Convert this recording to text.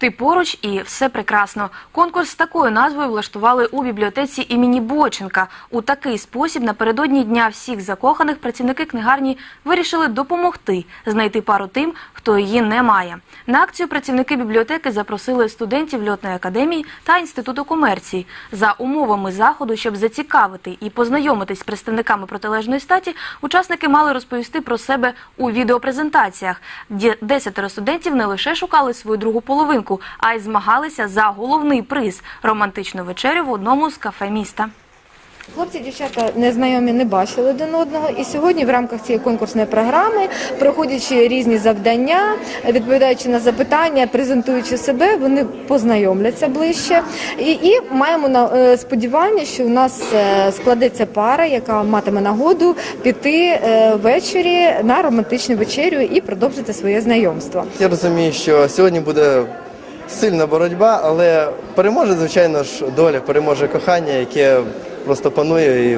Ти поруч і все прекрасно. Конкурс з такою назвою влаштували у бібліотеці імені Боченка. У такий спосіб напередодні дня всіх закоханих працівники книгарні вирішили допомогти знайти пару тим, хто її не має. На акцію працівники бібліотеки запросили студентів льотної академії та інституту комерції. За умовами заходу, щоб зацікавити і познайомитись з представниками протилежної статі, учасники мали розповісти про себе у відеопрезентаціях. Де- Десятеро студентів не лише шукали свою другу половинку, а й змагалися за головний приз романтичну вечерю в одному з кафе міста. Хлопці, дівчата незнайомі не бачили один одного, і сьогодні в рамках цієї конкурсної програми, проходячи різні завдання, відповідаючи на запитання, презентуючи себе, вони познайомляться ближче. І, і маємо на е, сподівання, що у нас е, складеться пара, яка матиме нагоду піти е, ввечері на романтичну вечерю і продовжити своє знайомство. Я розумію, що сьогодні буде сильна боротьба, але переможе, звичайно ж, доля, переможе кохання, яке просто панує і